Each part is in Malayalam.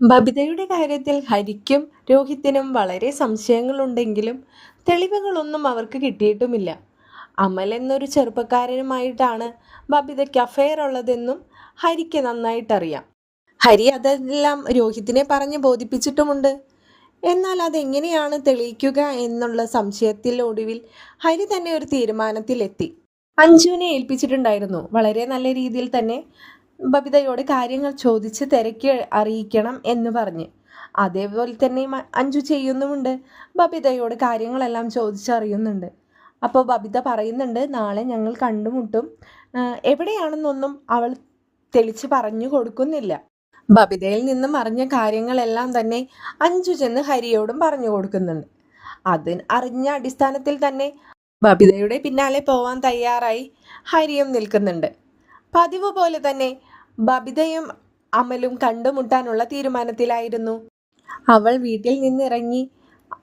ബബിതയുടെ കാര്യത്തിൽ ഹരിക്കും രോഹിത്തിനും വളരെ സംശയങ്ങളുണ്ടെങ്കിലും തെളിവുകളൊന്നും അവർക്ക് കിട്ടിയിട്ടുമില്ല. അമൽ എന്നൊരു ചെറുപ്പക്കാരനുമായിട്ടാണ് ബബിതയ്ക്ക് അഫെയർ ഉള്ളതെന്നും ഹരിക്ക് നന്നായിട്ടറിയാം. ഹരി അതെല്ലാം രോഹിത്തിനെ പറഞ്ഞ് ബോധിപ്പിച്ചിട്ടുമുണ്ട്. എന്നാൽ അതെങ്ങനെയാണ് തെളിയിക്കുക എന്നുള്ള സംശയത്തിൽ ഒടുവിൽ ഹരി തന്നെ ഒരു തീരുമാനത്തിലെത്തി. അഞ്ജുവിനെ ഏൽപ്പിച്ചിട്ടുണ്ടായിരുന്നു. വളരെ നല്ല രീതിയിൽ തന്നെ ബബിതയോട് കാര്യങ്ങൾ ചോദിച്ച് തിരക്കി അറിയിക്കണം എന്ന് പറഞ്ഞ്. അതേപോലെ തന്നെ അഞ്ജു ചെയ്യുന്നുമുണ്ട്. ബബിതയോട് കാര്യങ്ങളെല്ലാം ചോദിച്ചറിയുന്നുണ്ട്. അപ്പോൾ ബബിത പറയുന്നുണ്ട് നാളെ ഞങ്ങൾ കണ്ടുമുട്ടും. എവിടെയാണെന്നൊന്നും അവൾ തെളിച്ച് പറഞ്ഞു കൊടുക്കുന്നില്ല. ബബിതയിൽ നിന്നും അറിഞ്ഞ കാര്യങ്ങളെല്ലാം തന്നെ അഞ്ജു ചെന്ന് ഹരിയോടും പറഞ്ഞു കൊടുക്കുന്നുണ്ട്. അത് അറിഞ്ഞ അടിസ്ഥാനത്തിൽ തന്നെ ബബിതയുടെ പിന്നാലെ പോവാൻ തയ്യാറായി ഹരിയും നിൽക്കുന്നുണ്ട്. പതിവ് പോലെ തന്നെ ബബിതയും അമലും കണ്ടുമുട്ടാനുള്ള തീരുമാനത്തിലായിരുന്നു. അവൾ വീട്ടിൽ നിന്നിറങ്ങി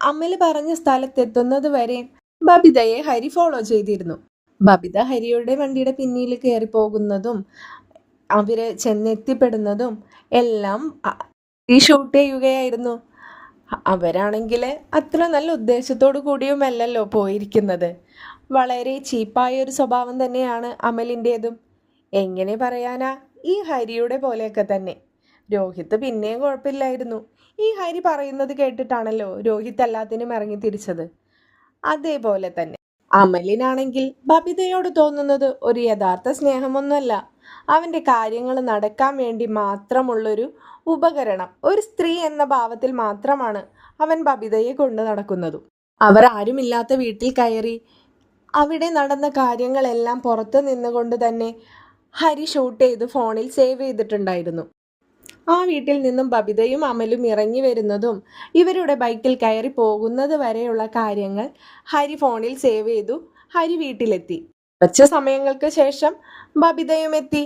അമൽ പറഞ്ഞ സ്ഥലത്തെത്തുന്നത് വരെ ബബിതയെ ഹരി ഫോളോ ചെയ്തിരുന്നു. ബബിത ഹരിയുടെ വണ്ടിയുടെ പിന്നിൽ കയറി പോകുന്നതും അവർ ചെന്നെത്തിപ്പെടുന്നതും എല്ലാം ഈ ഷൂട്ട് ചെയ്യുകയായിരുന്നു. അവരാണെങ്കിൽ അത്ര നല്ല ഉദ്ദേശത്തോടു കൂടിയുമല്ലല്ലോ പോയിരിക്കുന്നത്. വളരെ ചീപ്പായ ഒരു സ്വഭാവം തന്നെയാണ് അമലിന്റേതും. എങ്ങനെ പറയാനാ? ഈ ഹരിയുടെ പോലെയൊക്കെ തന്നെ. രോഹിത്ത് പിന്നെയും കുഴപ്പമില്ലായിരുന്നു. ഈ ഹരി പറയുന്നത് കേട്ടിട്ടാണല്ലോ രോഹിത് എല്ലാത്തിനും ഇറങ്ങി തിരിച്ചത്. അതേപോലെ തന്നെ. അമലിനാണെങ്കിൽ ബബിതയോട് തോന്നുന്നത് ഒരു യഥാർത്ഥ സ്നേഹമൊന്നുമല്ല. അവന്റെ കാര്യങ്ങൾ നടക്കാൻ വേണ്ടി മാത്രമുള്ളൊരു ഉപകരണം ഒരു സ്ത്രീ എന്ന ഭാവത്തിൽ മാത്രമാണ് അവൻ ബബിതയെ കൊണ്ട് നടക്കുന്നതും. അവർ ആരുമില്ലാത്ത വീട്ടിൽ കയറി അവിടെ നടന്ന കാര്യങ്ങളെല്ലാം പുറത്ത് നിന്നുകൊണ്ട് തന്നെ ഹരി ഷൂട്ട് ചെയ്ത് ഫോണിൽ സേവ് ചെയ്തിട്ടുണ്ടായിരുന്നു. ആ വീട്ടിൽ നിന്നും ബബിതയും അമലും ഇറങ്ങി വരുന്നതും ഇവരുടെ ബൈക്കിൽ കയറി പോകുന്നത് വരെയുള്ള കാര്യങ്ങൾ ഹരി ഫോണിൽ സേവ് ചെയ്തു. ഹരി വീട്ടിലെത്തി. കുറച്ച് സമയങ്ങൾക്ക് ശേഷം ബബിതയും എത്തി.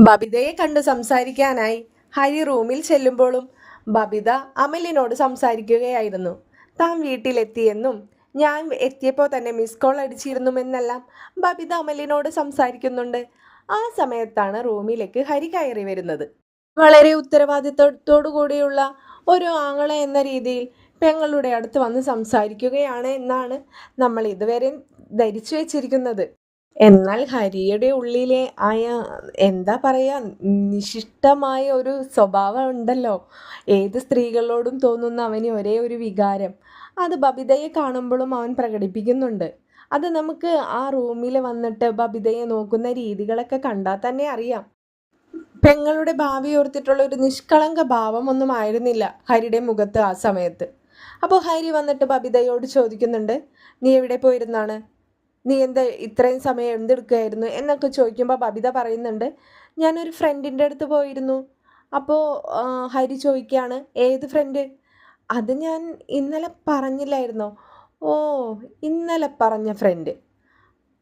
ബബിതയെ കണ്ട് സംസാരിക്കാനായി ഹരി റൂമിൽ ചെല്ലുമ്പോഴും ബബിത അമലിനോട് സംസാരിക്കുകയായിരുന്നു. താൻ വീട്ടിലെത്തിയെന്നും ഞാൻ എത്തിയപ്പോൾ തന്നെ മിസ് കോൾ അടിച്ചിരുന്നുമെന്നെല്ലാം ബബിത അമലിനോട് സംസാരിക്കുന്നുണ്ട്. ആ സമയത്താണ് റൂമിലേക്ക് ഹരി കയറി വരുന്നത്. വളരെ ഉത്തരവാദിത്വത്തോടു കൂടിയുള്ള ഒരു ആങ്ങള എന്ന രീതിയിൽ പെങ്ങളുടെ അടുത്ത് വന്ന് സംസാരിക്കുകയാണ് എന്നാണ് നമ്മൾ ഇതുവരെ ധരിച്ചു വെച്ചിരിക്കുന്നത്. എന്നാൽ ഹരിയുടെ ഉള്ളിലെ ആയ എന്താ പറയുക നിശിഷ്ടമായ ഒരു സ്വഭാവം ഉണ്ടല്ലോ. ഏത് സ്ത്രീകളോടും തോന്നുന്ന അവന് ഒരേ ഒരു വികാരം. അത് ബബിതയെ കാണുമ്പോഴും അവൻ പ്രകടിപ്പിക്കുന്നുണ്ട്. അത് നമുക്ക് ആ റൂമിൽ വന്നിട്ട് ബബിതയെ നോക്കുന്ന രീതികളൊക്കെ കണ്ടാൽ തന്നെ അറിയാം. പെങ്ങളുടെ ഭാവി ഓർത്തിട്ടുള്ള ഒരു നിഷ്കളങ്ക ഭാവമൊന്നും ആയിരുന്നില്ല ഹരിയുടെ മുഖത്ത് ആ സമയത്ത്. അപ്പോൾ ഹരി വന്നിട്ട് ബബിതയോട് ചോദിക്കുന്നുണ്ട് നീ എവിടെ പോയിരുന്നാണ്? നീ എന്താ ഇത്രയും സമയം എന്തെടുക്കുകയായിരുന്നു എന്നൊക്കെ ചോദിക്കുമ്പോൾ ബബിത പറയുന്നുണ്ട് ഞാനൊരു ഫ്രണ്ടിന്റെ അടുത്ത് പോയിരുന്നു. അപ്പോൾ ഹരി ചോദിക്കുകയാണ് ഏത് ഫ്രണ്ട്? അത് ഞാൻ ഇന്നലെ പറഞ്ഞില്ലായിരുന്നോ? ഓ ഇന്നലെ പറഞ്ഞ ഫ്രണ്ട്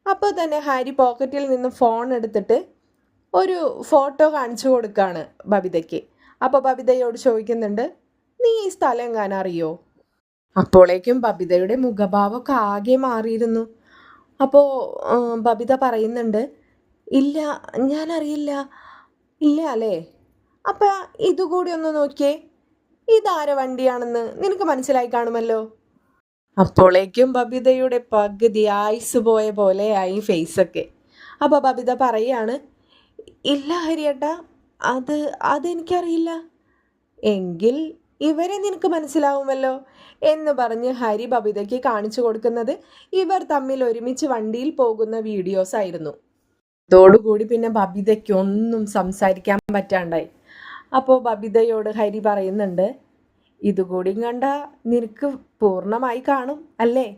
അപ്പോൾ തന്നെ ഹാരി പോക്കറ്റിൽ നിന്ന് ഫോൺ എടുത്തിട്ട് ഒരു ഫോട്ടോ കാണിച്ചു കൊടുക്കുകയാണ് ബബിതയ്ക്ക്. അപ്പോൾ ബബിതയോട് ചോദിക്കുന്നുണ്ട് നീ ഈ സ്ഥലം എങ്ങാനും അറിയോ? അപ്പോഴേക്കും ബബിതയുടെ മുഖഭാവമൊക്കെ ആകെ മാറിയിരുന്നു. അപ്പോൾ ബബിത പറയുന്നുണ്ട് ഇല്ല ഞാനറിയില്ല. ഇല്ല അല്ലേ? അപ്പം ഇതുകൂടി ഒന്ന് നോക്കിയേ. ഇതാര വണ്ടിയാണെന്ന് നിനക്ക് മനസ്സിലായി കാണുമല്ലോ. അപ്പോഴേക്കും ബബിതയുടെ പകുതി ആയുസ് പോയ പോലെയായി ഫേസൊക്കെ. അപ്പോൾ ബബിത പറയാണ് ഇല്ല ഹരിയേട്ടാ അത് അതെനിക്കറിയില്ല. എങ്കിൽ ഇവരെ നിനക്ക് മനസ്സിലാവുമല്ലോ എന്ന് പറഞ്ഞ് ഹരി ബബിതയ്ക്ക് കാണിച്ചു കൊടുക്കുന്നത് ഇവർ തമ്മിൽ ഒരുമിച്ച് വണ്ടിയിൽ പോകുന്ന വീഡിയോസ് ആയിരുന്നു. അതോടുകൂടി പിന്നെ ബബിതയ്ക്ക് ഒന്നും സംസാരിക്കാൻ പറ്റാണ്ടായി. അപ്പോൾ ബബിതയോട് ഹരി പറയുന്നുണ്ട് ഇതുകൂടി കണ്ട നിനക്ക് പൂർണമായി കാണും അല്ലേ?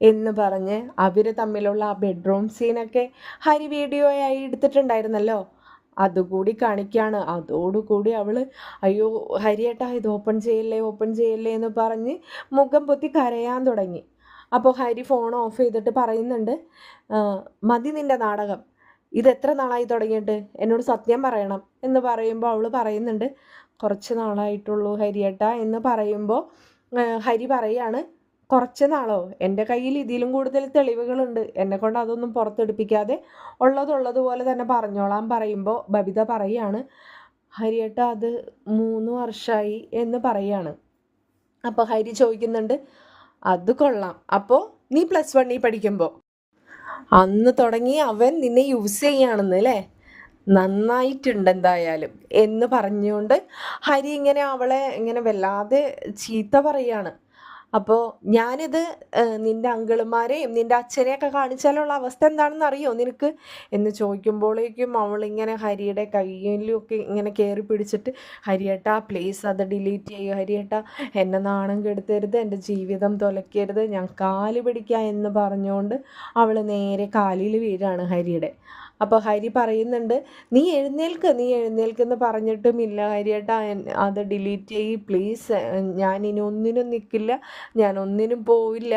എന്ന് പറഞ്ഞ് അവർ തമ്മിലുള്ള ആ ബെഡ്റൂം സീനൊക്കെ ഹരി വീഡിയോയായി എടുത്തിട്ടുണ്ടായിരുന്നല്ലോ. അതുകൂടി കാണിക്കുകയാണ് അതോടുകൂടി അവൾ അയ്യോ ഹരിയേട്ടാ ഇത് ഓപ്പൺ ചെയ്യല്ലേ ഓപ്പൺ ചെയ്യല്ലേ എന്ന് പറഞ്ഞ് മുഖം പൊത്തി കരയാൻ തുടങ്ങി. അപ്പോൾ ഹരി ഫോൺ ഓഫ് ചെയ്തിട്ട് പറയുന്നുണ്ട് മതി നിന്റെ നാടകം. ഇത് എത്ര നാളായി തുടങ്ങിയിട്ട്? എന്നോട് സത്യം പറയണം എന്ന് പറയുമ്പോൾ അവൾ പറയുന്നുണ്ട് കുറച്ച് നാളായിട്ടുള്ളൂ ഹരിയേട്ട എന്ന് പറയുമ്പോൾ ഹരി പറയാണ് കുറച്ച് നാളോ? എന്റെ കയ്യിൽ ഇതിലും കൂടുതൽ തെളിവുകളുണ്ട്. എന്നെ കൊണ്ട് അതൊന്നും പുറത്തെടുപ്പിക്കാതെ ഉള്ളതുള്ളതുപോലെ തന്നെ പറഞ്ഞോളാൻ പറയുമ്പോൾ ബബിത പറയാണ് ഹരിയേട്ട അത് മൂന്ന് വർഷമായി എന്ന് പറയാണ്. അപ്പോൾ ഹരി ചോദിക്കുന്നുണ്ട് അത് കൊള്ളാം. അപ്പോൾ നീ പ്ലസ് വണ്ണിൽ പഠിക്കുമ്പോൾ? അന്ന് തുടങ്ങി അവൻ നിന്നെ യൂസ് ചെയ്യാണെന്ന് അല്ലേ? നന്നായിട്ടുണ്ട് എന്തായാലും എന്ന് പറഞ്ഞുകൊണ്ട് ഹരി ഇങ്ങനെ അവളെ ഇങ്ങനെ വല്ലാതെ ചീത്ത പറയാണ്. അപ്പോൾ ഞാനിത് നിന്റെ അങ്കിളുമാരെയും നിന്റെ അച്ഛനെയൊക്കെ കാണിച്ചാലുള്ള അവസ്ഥ എന്താണെന്ന് അറിയോ നിനക്ക്? എന്ന് ചോദിക്കുമ്പോഴേക്കും അവളിങ്ങനെ ഹരിയുടെ കയ്യിലൊക്കെ ഇങ്ങനെ കയറി പിടിച്ചിട്ട് ഹരിയേട്ടാ പ്ലീസ് അത് ഡിലീറ്റ് ചെയ്യുക ഹരിയേട്ടാ എന്നെ നാണം കെടുത്തരുത് എന്റെ ജീവിതം തുലയ്ക്കരുത് ഞാൻ കാൽ പിടിക്കാം എന്ന് പറഞ്ഞുകൊണ്ട് അവൾ നേരെ കാലിൽ വീഴാണ് ഹരിയുടെ. അപ്പോൾ ഹരി പറയുന്നുണ്ട് നീ എഴുന്നേൽക്ക് നീ എഴുന്നേൽക്കെന്ന് പറഞ്ഞിട്ടും ഇല്ല ഹരിയേട്ടാ അത് ഡിലീറ്റ് ചെയ്യ് പ്ലീസ്. ഞാൻ ഇനി ഒന്നിനും നിൽക്കില്ല ഞാൻ ഒന്നിനും പോവില്ല.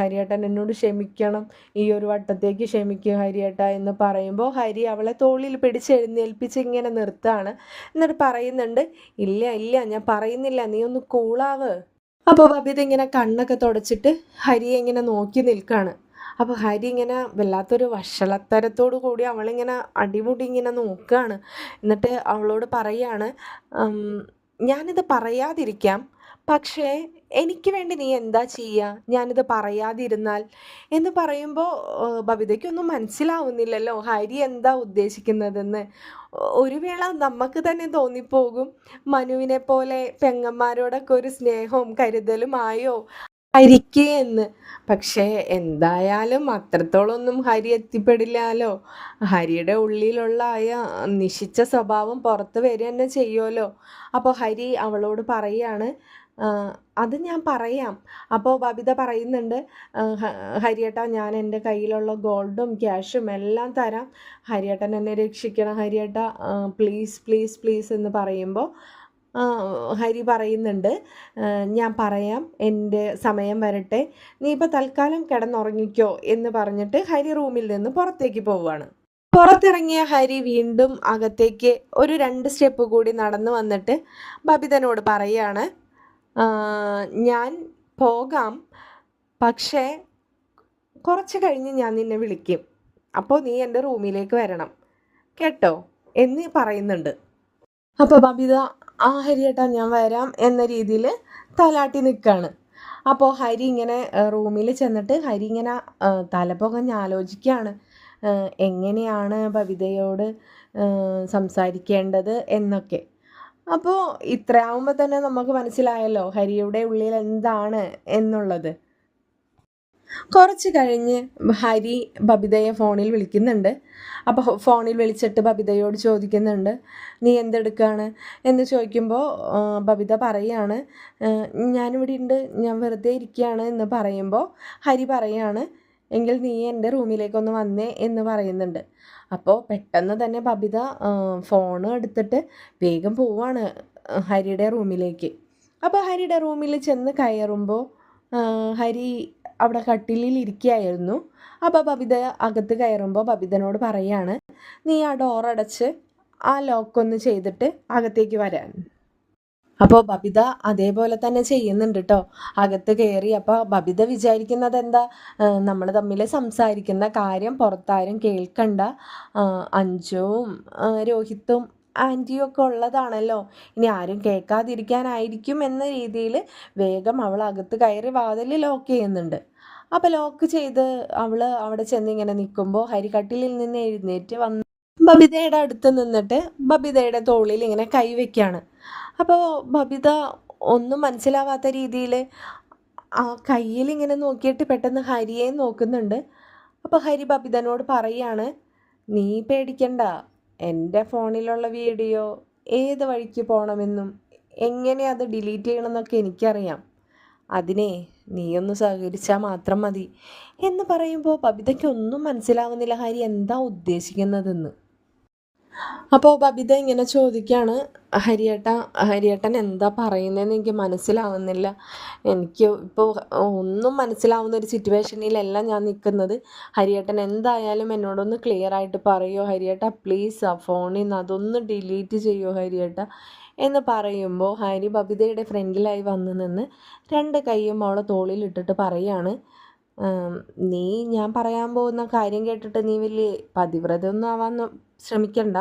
ഹരിയേട്ടൻ എന്നോട് ക്ഷമിക്കണം. ഈ ഒരു വട്ടത്തേക്ക് ക്ഷമിക്കുക ഹരിയേട്ട എന്ന് പറയുമ്പോൾ ഹരി അവളെ തോളിൽ പിടിച്ച് എഴുന്നേൽപ്പിച്ച് ഇങ്ങനെ നിർത്താണ് എന്നിട്ട് പറയുന്നുണ്ട് ഇല്ല ഇല്ല ഞാൻ പറയുന്നില്ല. നീ ഒന്ന് കൂളാവ്. അപ്പോൾ ബബിത ഇങ്ങനെ കണ്ണൊക്കെ തുടച്ചിട്ട് ഹരിയെ ഇങ്ങനെ നോക്കി നിൽക്കുകയാണ്. അപ്പോൾ ഹരി ഇങ്ങനെ വല്ലാത്തൊരു വഷളത്തരത്തോടു കൂടി അവളിങ്ങനെ അടിമുടി ഇങ്ങനെ നോക്കുകയാണ് എന്നിട്ട് അവളോട് പറയാണ് ഞാനിത് പറയാതിരിക്കാം. പക്ഷേ എനിക്ക് വേണ്ടി നീ എന്താ ചെയ്യുക ഞാനിത് പറയാതിരുന്നാൽ. എന്ന് പറയുമ്പോൾ ബബിതയ്ക്കൊന്നും മനസ്സിലാവുന്നില്ലല്ലോ. ഹരി എന്താ ഉദ്ദേശിക്കുന്നതെന്ന്. ഒരു വേള നമുക്ക് തന്നെ തോന്നിപ്പോകും. മനുവിനെ പോലെ പെങ്ങന്മാരോടൊക്കെ ഒരു സ്നേഹവും കരുതലും ആയോ? ഹരിക്ക് എന്ന്. പക്ഷേ എന്തായാലും അത്രത്തോളൊന്നും ഹരി എത്തിപ്പെടില്ലാലോ? ഹരിയുടെ ഉള്ളിലുള്ള ആ നിശിച്ച സ്വഭാവം പുറത്ത് വരിക തന്നെ ചെയ്യുമല്ലോ അപ്പോൾ ഹരി അവളോട് പറയാണ് അത് ഞാൻ പറയാം. അപ്പോൾ ബബിത പറയുന്നുണ്ട് ഹരിയേട്ട ഞാൻ എന്റെ കയ്യിലുള്ള ഗോൾഡും ക്യാഷും എല്ലാം തരാം. ഹരിയേട്ടൻ എന്നെ രക്ഷിക്കണം ഹരിയേട്ട പ്ലീസ് പ്ലീസ് പ്ലീസ് എന്ന് പറയുമ്പോൾ ഹരി പറയുന്നുണ്ട് ഞാൻ പറയാം എന്റെ സമയം വരട്ടെ നീ ഇപ്പോൾ തൽക്കാലം കിടന്നുറങ്ങിക്കോ എന്ന് പറഞ്ഞിട്ട് ഹരി റൂമിൽ നിന്ന് പുറത്തേക്ക് പോവുകയാണ്. പുറത്തിറങ്ങിയ ഹരി വീണ്ടും അകത്തേക്ക് ഒരു രണ്ട് സ്റ്റെപ്പ് കൂടി നടന്നു വന്നിട്ട് ബബിതനോട് പറയാണ് ഞാൻ പോകാം പക്ഷേ കുറച്ച് കഴിഞ്ഞ് ഞാൻ നിന്നെ വിളിക്കും അപ്പോൾ നീ എന്റെ റൂമിലേക്ക് വരണം കേട്ടോ എന്ന് പറയുന്നുണ്ട്. അപ്പോൾ ബബിത ആ ഹരിയേട്ടാ ഞാൻ വരാം എന്ന രീതിയിൽ തലാട്ടി നിൽക്കുകയാണ് അപ്പോൾ ഹരി ഇങ്ങനെ റൂമിൽ ചെന്നിട്ട് ഹരി ഇങ്ങനെ തലപുകഞ്ഞ് ആലോചിക്കുകയാണ് എങ്ങനെയാണ് ഭവിതയോട് സംസാരിക്കേണ്ടത് എന്നൊക്കെ. അപ്പോൾ ഇത്രയാവുമ്പോൾ തന്നെ നമുക്ക് മനസ്സിലായല്ലോ ഹരിയുടെ ഉള്ളിൽ എന്താണ് എന്നുള്ളത്. കുറച്ച് കഴിഞ്ഞ് ഹരി ബബിതയെ ഫോണിൽ വിളിക്കുന്നുണ്ട്. അപ്പോൾ ഫോണിൽ വിളിച്ചിട്ട് ബബിതയോട് ചോദിക്കുന്നുണ്ട് നീ എന്തെടുക്കുകയാണ് എന്ന് ചോദിക്കുമ്പോൾ ബബിത പറയാണ് "ആ, ഞാനിവിടെ ഉണ്ട് ഞാൻ വെറുതെ ഇരിക്കുകയാണ് എന്ന് പറയുമ്പോൾ ഹരി പറയാണ് എങ്കിൽ നീ എന്റെ റൂമിലേക്കൊന്ന് വന്നേ എന്ന് പറയുന്നുണ്ട്. അപ്പോൾ പെട്ടെന്ന് തന്നെ ബബിത ഫോൺ എടുത്തിട്ട് വേഗം പോവാണ് ഹരിയുടെ റൂമിലേക്ക്. അപ്പോൾ ഹരിയുടെ റൂമിൽ ചെന്ന് കയറുമ്പോൾ ഹരി അവിടെ കട്ടിലിൽ ഇരിക്കുകയായിരുന്നു അപ്പോൾ ബബിത അകത്ത് കയറുമ്പോൾ ബബിതനോട് പറയാണ് നീ ആ ഡോർ അടച്ച് ആ ലോക്കൊന്ന് ചെയ്തിട്ട് അകത്തേക്ക് വരാൻ. അപ്പോൾ ബബിത അതേപോലെ തന്നെ ചെയ്യുന്നുണ്ട് കേട്ടോ അകത്ത് കയറി അപ്പോൾ ബബിത വിചാരിക്കുന്നത് എന്താ നമ്മൾ തമ്മിൽ സംസാരിക്കുന്ന കാര്യം പുറത്താരും കേൾക്കണ്ട. അഞ്ജുവും രോഹിത്തും ആന്റിയും ഒക്കെ ഉള്ളതാണല്ലോ. ഇനി ആരും കേൾക്കാതിരിക്കാനായിരിക്കും എന്ന രീതിയിൽ വേഗം അവൾ അകത്ത് കയറി വാതിൽ ലോക്ക് ചെയ്യുന്നുണ്ട്. അപ്പോൾ ലോക്ക് ചെയ്ത് അവൾ അവിടെ ചെന്ന് ഇങ്ങനെ നിൽക്കുമ്പോൾ ഹരിക്കട്ടിലിൽ നിന്ന് എഴുന്നേറ്റ് വന്ന് ബബിതയുടെ അടുത്ത് നിന്നിട്ട് ബബിതയുടെ തോളിൽ ഇങ്ങനെ കൈവയ്ക്കാണ് അപ്പോൾ ബബിത ഒന്നും മനസ്സിലാവാത്ത രീതിയിൽ ആ കയ്യിൽ ഇങ്ങനെ നോക്കിയിട്ട് പെട്ടെന്ന് ഹരിയെ നോക്കുന്നുണ്ട്. അപ്പോൾ ഹരി ബബിതനോട് പറയാണ് നീ പേടിക്കണ്ട. എന്റെ ഫോണിലുള്ള വീഡിയോ ഏത് വഴിക്ക് പോകണമെന്നും എങ്ങനെ അത് ഡിലീറ്റ് ചെയ്യണമെന്നൊക്കെ എനിക്കറിയാം. അതിനെ നീയൊന്ന് സഹകരിച്ചാൽ മാത്രം മതി എന്ന് പറയുമ്പോൾ ബബിതയ്ക്കൊന്നും മനസ്സിലാവുന്നില്ല ഹരി എന്താ ഉദ്ദേശിക്കുന്നതെന്ന്. അപ്പോൾ ബബിത ഇങ്ങനെ ചോദിക്കുകയാണ് ഹരിയേട്ട ഹരിയേട്ടൻ എന്താ പറയുന്നതെന്ന് എനിക്ക് മനസ്സിലാവുന്നില്ല. എനിക്ക് ഇപ്പോൾ ഒന്നും മനസ്സിലാവുന്ന ഒരു സിറ്റുവേഷനിലല്ല ഞാൻ നിൽക്കുന്നത് ഹരിയേട്ടൻ എന്തായാലും എന്നോടൊന്ന് ക്ലിയർ ആയിട്ട് പറയുമോ ഹരിയേട്ട പ്ലീസ് ആ ഫോണിൽ നിന്ന് അതൊന്ന് ഡിലീറ്റ് ചെയ്യുമോ ഹരിയേട്ട എന്ന് പറയുമ്പോൾ ഹരി ബബിതയുടെ ഫ്രണ്ടിലായി വന്ന് നിന്ന് രണ്ട് കൈയും അവളെ തോളിലിട്ടിട്ട് പറയാണ് "ഉം, നീ ഞാൻ പറയാൻ പോകുന്ന കാര്യം കേട്ടിട്ട് നീ വലിയ പതിവ്രത ഒന്നും ആവാൻ ശ്രമിക്കണ്ട.